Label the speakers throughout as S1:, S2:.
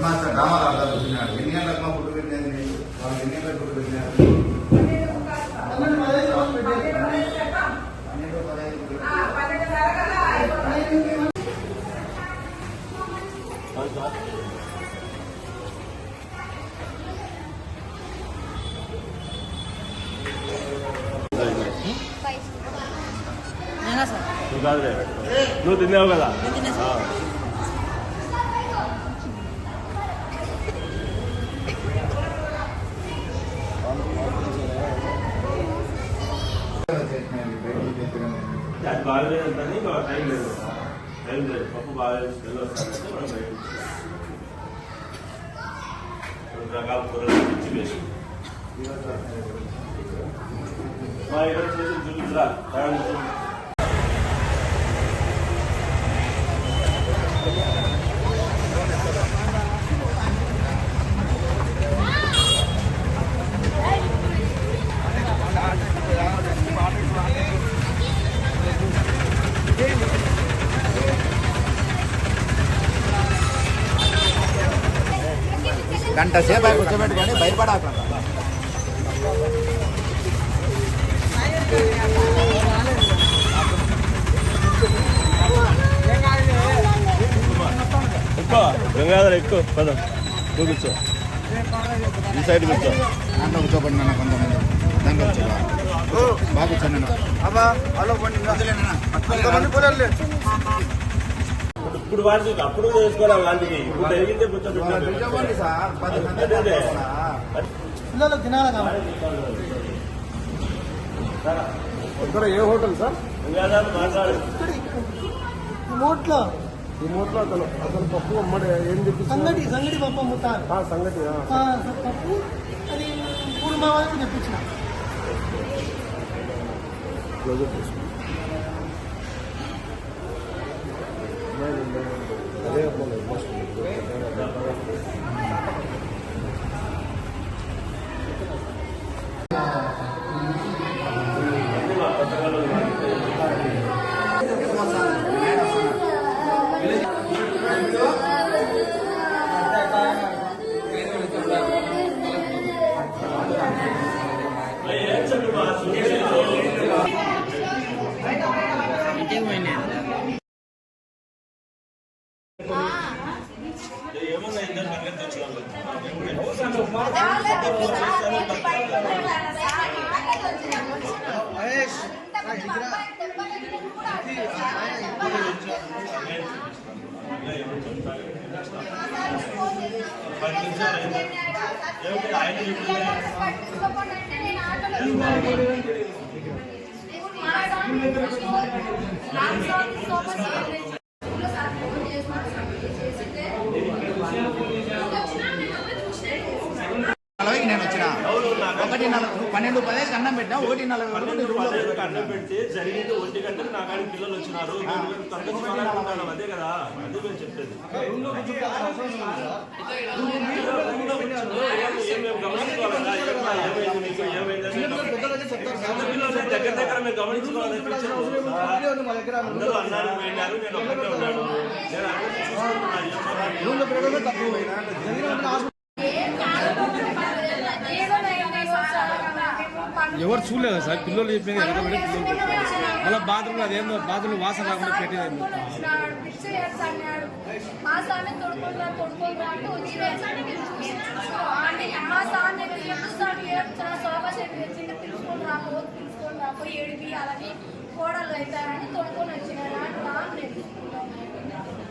S1: Head master డ్రామాలు ఆడతా కూర్చున్నాడు ఎన్ని గంటలకు మా ఫుడ్ పెట్టినది వాళ్ళు ఎన్ని గంటలకు ఫుడ్ పెట్టినారు? పన్నెండు పదహైదు
S2: నేనా సార్?
S3: నువ్వు కాదులే నువ్వు తిన్నావు కదా
S2: నేను తినేసి
S3: ఆ. అది బాగలేదు అని ఇంకా టైం లేదు టైం లేదు పప్పు బాగా స్మెల్ వస్తానంటే మనం బయట రెండు రకాల కూరలు పిచ్చి వేసి మా ఈరోజు చేసి చూపించరా
S1: గంట సేపు అయి కూర్చోబెట్టుకొని భయపడాకండి
S3: ఎక్కువ గంగాధర ఎక్కువ పదం. కూర్చో. ఈ సైడ్ కూర్చో.
S1: దాంట్లో కూర్చోబడి నన్ను కొంతమంది. దాంట్లో కూర్చో బాగా కూర్చోండి
S3: ఇప్పుడు- ఇప్పుడు వాడి అప్పుడు చేసుకోవాలి వాటికి ఇప్పుడు జరిగిందే.
S4: పిల్లలకు తినాలి
S5: ఇక్కడ ఏ హోటల్ సార్?
S3: గంగాధర మాట్లాడు.
S4: మోట్లో.
S5: అతను అతను పప్పు అమ్మడి ఏం
S4: సంగటి సంగటి పప్పు అమ్ముతారు.
S5: ఆ, సంగతి ఆ.
S4: ఆ, పప్పు అది వాళ్ళకి తెప్పించిన.
S5: రోజు తీసుకుంటాం.
S3: పది నిమిషాలు అయింది. ఏమిటి ఆయన
S1: నేను వచ్చిన ఒకటి నలభై పన్నెండు పదహైదు అన్నం పెట్టినా ఒకటి నలభై వరకు నేను రూమ్లో
S3: పదహైదు
S1: కూర్చున్నాను.
S3: గంటలు పెడితే జరిగింది ఒంటి గంటకు నా కాడికి పిల్లలు వచ్చినారు. అదే కదా. అదే మేము చెప్పేది. దగ్గర దగ్గర మేము గమనించుకోవాలి. అందరూ అన్నారు పోయినారు నేను ఒక్కటే ఉన్నాను. నేను అందరినీ చూసుకుంటున్నా.
S6: ఎవరు చూడలేదు సార్ పిల్లలు చెప్పేది ఎనకబడి పిల్లలు మళ్ళీ బాత్రూమ్ అదేందో బాత్రూమ్ వాసన రాకుండా పెట్టేది
S7: కోడలు అవుతారని తొడుకొని వచ్చినారు అని రాను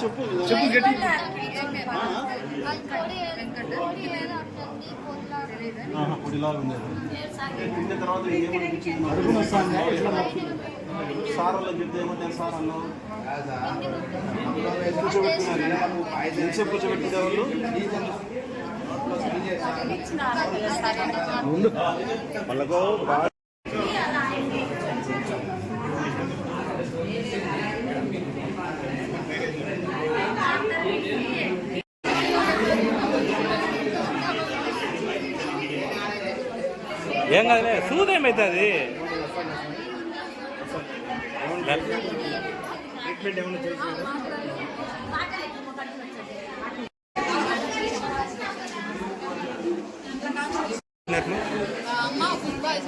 S6: చెప్పు చెప్పు గట్టి
S5: పొడిలాగా ఉంది తిన్న తర్వాత అడుగున వస్తాను ఎట్లా సార్ వాళ్ళకి చెప్తే ఏమంటారు సార్ అన్నావు కూర్చోబెట్టుకున్నారు ఎంతసేపు వాళ్ళు
S3: వాళ్ళకు
S6: ఏం కాదులే
S8: సూది ఏమవుతుంది అమ్మ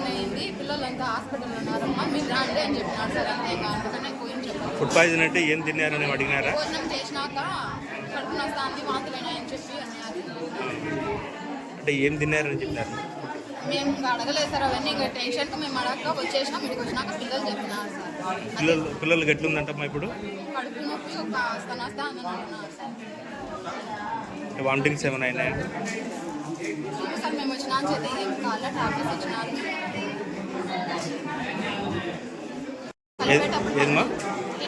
S8: అయింది. పిల్లలంతా హాస్పిటల్లో ఉన్నారమ్మా. మీరు రాండి అని చెప్పినారు సార్ అంతే
S6: ఫుడ్ పాయిజన్ అంటే ఏం అడిగినారా?
S8: వాంతులైనాయని చెప్పి అన్నారు
S6: అంటే ఏం తిన్నారని చెప్పినారు
S8: మేము ఇంకా అడగలేదు సార్ అవన్నీ ఇంకా టెన్షన్కి మేము అడగక వచ్చేసినాం ఇక్కడికి వచ్చినాక పిల్లలు చెప్పినారు సార్.
S6: పిల్లలు పిల్లలు గట్లుందంటమ్మా ఇప్పుడు?
S8: కడుపు నొప్పి ఒక వస్తాను వస్తా అని అంటున్నారు సార్.
S6: వామిటింగ్స్ ఏమైనా అయినాయా?
S8: ఏమో సార్ మేము వచ్చినాక చేతే ఏం కావాలో టాబ్లెట్స్ ఇచ్చినారు. కలిపేటప్పుడు
S6: ఏదమ్మా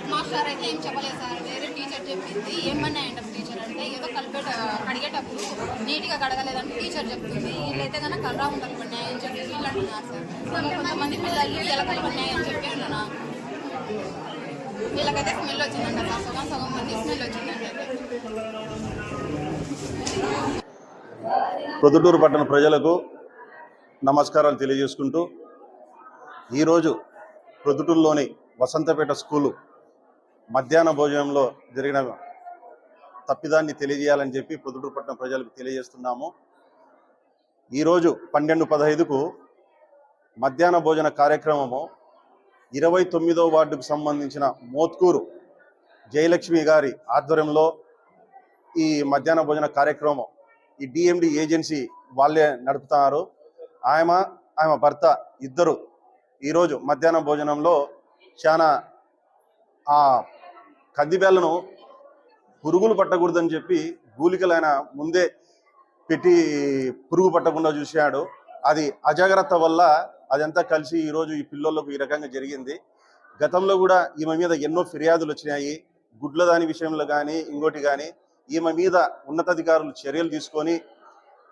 S8: హెడ్ మాస్టర్ అయితే ఏం చెప్పలేదు సార్. వేరే టీచర్ చెప్పింది. ఏమన్నాయంట టీచర్ అంటే ఏదో కలిపేట కడిగేటప్పుడు నీట్గా కడగలేదని టీచర్ చెప్తుంది వీళ్ళైతే కనుక కర్రా ఉండలు పడినాయని చెప్పి వీళ్ళు అంటున్నారు సార్. కొంతమంది పిల్లలు ఎలకలు పడినాయని చెప్పి అంటున్నారు. వీళ్ళకైతే స్మెల్ వచ్చిందంట సార్. సగం సగం మంది స్మెల్ వచ్చిందంట
S9: ప్రొద్దుటూరు పట్టణ ప్రజలకు నమస్కారాలు తెలియజేసుకుంటూ ఈరోజు ప్రొద్దుటూరులోని వసంతపేట స్కూలు మధ్యాహ్న భోజనంలో జరిగిన తప్పిదాన్ని తెలియజేయాలని చెప్పి పొద్దుటూరుపట్నం పట్టణ ప్రజలకు తెలియజేస్తున్నాము. ఈరోజు పన్నెండు పదహైదుకు మధ్యాహ్న భోజన కార్యక్రమము ఇరవై తొమ్మిదో వార్డుకు సంబంధించిన మోత్కూరు జయలక్ష్మి గారి ఆధ్వర్యంలో ఈ మధ్యాహ్న భోజన కార్యక్రమం ఈ డిఎండి ఏజెన్సీ వాళ్ళే నడుపుతున్నారు. ఆమె ఆమె భర్త ఇద్దరు ఈరోజు మధ్యాహ్న భోజనంలో చాలా ఆ కందిబేళ్ళను పురుగులు పట్టకూడదని చెప్పి గూలికలైన ముందే పెట్టి పురుగు పట్టకుండా చూశాడు. అది అజాగ్రత్త వల్ల అదంతా కలిసి ఈరోజు ఈ పిల్లలకు ఈ రకంగా జరిగింది. గతంలో కూడా ఈమె మీద ఎన్నో ఫిర్యాదులు వచ్చినాయి. గుడ్ల దాని విషయంలో కానీ ఇంకోటి కానీ ఈమె మీద ఉన్నతాధికారులు చర్యలు తీసుకొని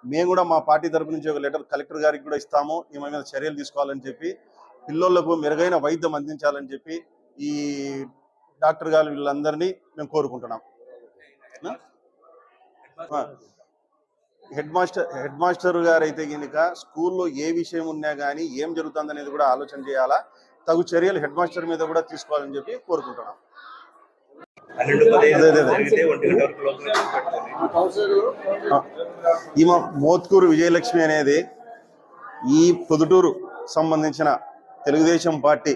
S9: మేము కూడా మా పార్టీ తరపు నుంచి ఒక లెటర్ కలెక్టర్ గారికి కూడా ఇస్తాము. ఈమె మీద చర్యలు తీసుకోవాలని చెప్పి పిల్లలకు మెరుగైన వైద్యం అందించాలని చెప్పి ఈ డాక్టర్ గారు వీళ్ళందరినీ మేము కోరుకుంటున్నాం. Head master? హెడ్ మాస్టర్ గారు అయితే కనుక స్కూల్లో ఏ విషయం ఉన్నా కానీ ఏం జరుగుతుంది అనేది కూడా ఆలోచన చేయాలా? తగు చర్యలు హెడ్ మాస్టర్ మీద కూడా తీసుకోవాలని చెప్పి కోరుకుంటున్నాం. ఈమె మోత్కూరు విజయలక్ష్మి అనేది ఈ పొదుటూరు సంబంధించిన తెలుగుదేశం పార్టీ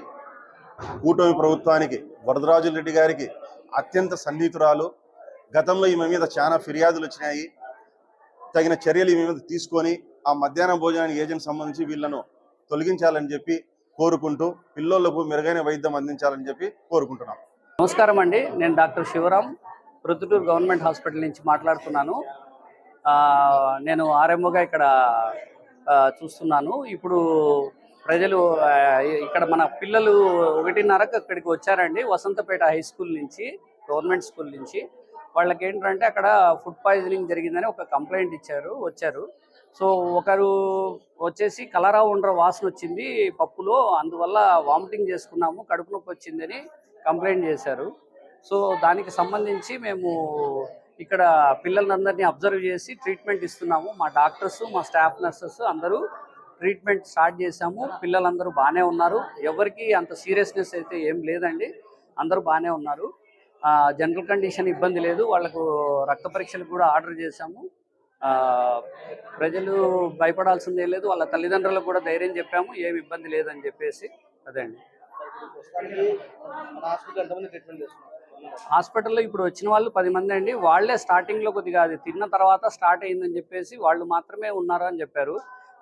S9: కూటమి ప్రభుత్వానికి వరదరాజు రెడ్డి గారికి అత్యంత సన్నిహితురాలు. గతంలో ఈమె మీద చాలా ఫిర్యాదులు వచ్చినాయి. తగిన చర్యలు ఈమె మీద తీసుకొని ఆ మధ్యాహ్న భోజనానికి ఏజెంట్ సంబంధించి వీళ్ళను తొలగించాలని చెప్పి కోరుకుంటూ పిల్లోళ్ళకు మెరుగైన వైద్యం అందించాలని చెప్పి కోరుకుంటున్నాం.
S10: నమస్కారం అండి. నేను doctor Sivaram Proddatur government hospital నుంచి మాట్లాడుతున్నాను. నేను ఆర్ఎంఓగా ఇక్కడ చూస్తున్నాను. ఇప్పుడు ప్రజలు ఇక్కడ మన పిల్లలు ఒకటిన్నరకు అక్కడికి వచ్చారండి. వసంతపేట హై స్కూల్ నుంచి గవర్నమెంట్ స్కూల్ నుంచి. వాళ్ళకి ఏంటంటే అక్కడ ఫుడ్ పాయిజనింగ్ జరిగిందని ఒక కంప్లైంట్ ఇచ్చారు వచ్చారు. సో ఒకరు వచ్చేసి కలరా ఉండ్ర వాసన వచ్చింది పప్పులో అందువల్ల వామిటింగ్ చేసుకున్నాము కడుపు నొప్పి వచ్చిందని కంప్లైంట్ చేశారు. సో దానికి సంబంధించి మేము ఇక్కడ పిల్లలందరినీ అబ్జర్వ్ చేసి ట్రీట్మెంట్ ఇస్తున్నాము. మా డాక్టర్స్ మా స్టాఫ్ నర్సెస్ అందరూ ట్రీట్మెంట్ స్టార్ట్ చేశాము. పిల్లలందరూ బాగానే ఉన్నారు. ఎవరికి అంత సీరియస్నెస్ అయితే ఏం లేదండి. అందరూ బాగానే ఉన్నారు. జనరల్ కండిషన్ ఇబ్బంది లేదు. వాళ్ళకు రక్త పరీక్షలు కూడా ఆర్డర్ చేశాము. ఆ, ప్రజలు భయపడాల్సిందే లేదు. వాళ్ళ తల్లిదండ్రులకు కూడా ధైర్యం చెప్పాము. ఏమి ఇబ్బంది లేదని చెప్పేసి. అదే అండి. హాస్పిటల్లో ఇప్పుడు వచ్చిన వాళ్ళు పది మంది అండి. వాళ్ళే స్టార్టింగ్లో కొద్దిగా అది తిన్న తర్వాత స్టార్ట్ అయిందని చెప్పేసి వాళ్ళు మాత్రమే ఉన్నారని చెప్పారు.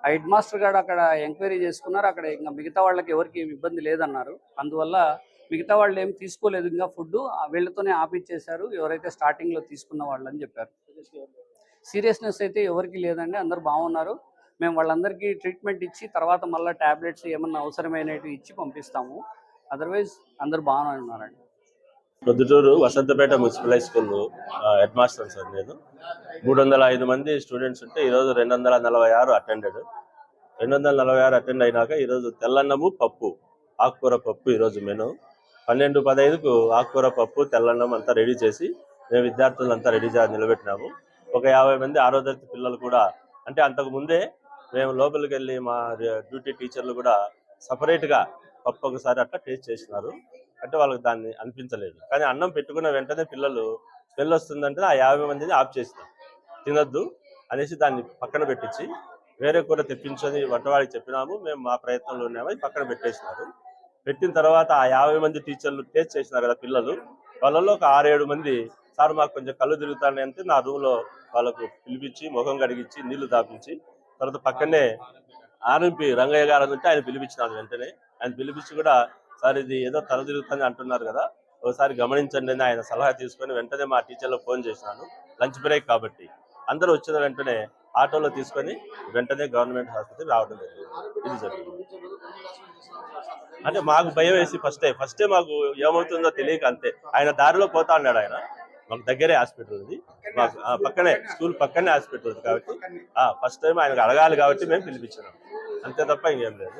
S10: హెడ్ మాస్టర్ గారు అక్కడ ఎంక్వైరీ చేసుకున్నారు. అక్కడ ఇంకా మిగతా వాళ్ళకి ఎవరికి ఇబ్బంది లేదన్నారు. అందువల్ల మిగతా వాళ్ళు ఏమి తీసుకోలేదు. ఇంకా ఫుడ్ వీళ్ళతోనే ఆపిచ్చేశారు. ఎవరైతే స్టార్టింగ్లో తీసుకున్న వాళ్ళు అని చెప్పారు. సీరియస్నెస్ అయితే ఎవరికి లేదండి. అందరు బాగున్నారు. మేము వాళ్ళందరికీ ట్రీట్మెంట్ ఇచ్చి తర్వాత మళ్ళీ ట్యాబ్లెట్స్ ఏమన్నా అవసరమైనవి ఇచ్చి పంపిస్తాము. అదర్వైజ్ అందరు బాగానే ఉన్నారండి.
S3: Proddatur Vasanthapeta municipal high school head master sir నేను. మూడు వందల ఐదు మంది స్టూడెంట్స్ ఉంటే ఈరోజు రెండు వందల నలభై ఆరు అటెండెడ్ రెండు వందల నలభై ఆరు అటెండ్ అయినాక ఈరోజు తెల్లన్నము పప్పు ఆకుకూర పప్పు ఈరోజు మెను. పన్నెండు పదహైదుకు ఆకుకూర పప్పు తెల్లన్నం అంతా రెడీ చేసి మేము విద్యార్థులంతా రెడీ చేసి నిలబెట్టినాము. ఒక యాభై మంది ఆరో తరగతి పిల్లలు కూడా అంటే అంతకు ముందే మేము లోపలికి వెళ్ళి మా డ్యూటీ టీచర్లు కూడా సపరేట్గా పప్పు ఒకసారి అట్లా టేస్ట్ చేసినారు. అంటే వాళ్ళకి దాన్ని అనిపించలేదు. కానీ అన్నం పెట్టుకున్న వెంటనే పిల్లలు స్మెల్ వస్తుందంటే ఆ యాభై మందిని ఆఫ్ చేస్తాం. తినొద్దు అనేసి దాన్ని పక్కన పెట్టించి వేరే కూర తెప్పించని వంటవాడికి చెప్పినాము మేము మా ప్రయత్నంలో ఉన్నామని పక్కన పెట్టేసినారు. పెట్టిన తర్వాత ఆ యాభై మంది టీచర్లు టేస్ట్ చేసినారు కదా పిల్లలు. వాళ్ళలో ఒక ఆరేడు మంది సార్ మాకు కొంచెం కళ్ళు తిరుగుతానే అంటే నా రూమ్లో వాళ్ళకు పిలిపించి ముఖం కడిగించి నీళ్ళు దాపించి తర్వాత పక్కనే ఆర్ఎంపీ రంగయ్య గారు అని ఉంటే ఆయన పిలిపించినారు వెంటనే. ఆయన పిలిపించి కూడా సార్ ఇది ఏదో తల తిరుగుతుంది అంటున్నారు కదా ఒకసారి గమనించండి అని ఆయన సలహా తీసుకొని వెంటనే మా టీచర్లకు ఫోన్ చేసినాను లంచ్ బ్రేక్ కాబట్టి. అందరూ వచ్చిన వెంటనే ఆటోలో తీసుకొని వెంటనే గవర్నమెంట్ హాస్పిటల్ రావడం జరిగింది. ఇది జరిగింది. అంటే మాకు భయం వేసి ఫస్టే ఫస్టే మాకు ఏమవుతుందో తెలియక అంతే. ఆయన దారిలో పోతా ఉన్నాడు ఆయన. మాకు దగ్గరే హాస్పిటల్ ఉంది. మాకు ఆ, పక్కనే స్కూల్ పక్కనే హాస్పిటల్ ఉంది కాబట్టి. ఫస్ట్ టైం ఆయనకు అడగాలి కాబట్టి మేము పిలిపించినాం. అంతే తప్ప ఇంకేం లేదు.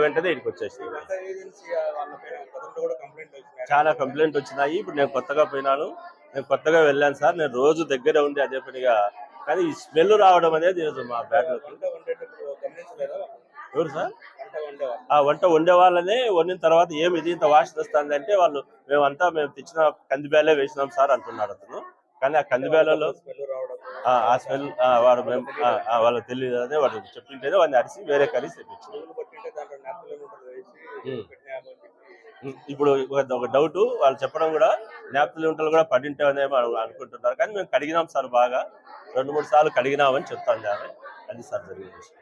S3: వెంటనే ఇక్కడికి వచ్చేసి చాలా కంప్లైంట్ వచ్చినాయి. ఇప్పుడు నేను కొత్తగా పోయినాను. నేను కొత్తగా వెళ్ళాను సార్. నేను రోజు దగ్గర ఉండి అదే పనిగా. కానీ ఈ స్మెల్ రావడం అనేది ఈరోజు మా బ్యాగ్ ఎవరు సార్? ఆ వంట వండే వాళ్ళనే వండిన తర్వాత ఏమి ఇది ఇంత వాసన వస్తుంది అంటే వాళ్ళు మేమంతా మేము తెచ్చిన కందిబేలే వేసినాం సార్ అంటున్నారు అతను. కానీ ఆ కందిబేలలో ఆ, ఆ స్మెల్ వాడు మేము వాళ్ళకి తెలియదు అదే వాడు చెప్పింటేనే వాడిని అరిసి వేరే కర్రీస్ తెప్పించాం ఉమ్. ఉమ్, ఇప్పుడు ఒక డౌట్ వాళ్ళు చెప్పడం కూడా జ్ఞాపకలు ఉంటారు కూడా పడింటామని అనుకుంటున్నారు. కానీ మేము కడిగినాం సార్ బాగా. రెండు మూడు సార్లు కడిగినామని చెప్తాను ఆమె అది సార్ జరిగిన విషయం.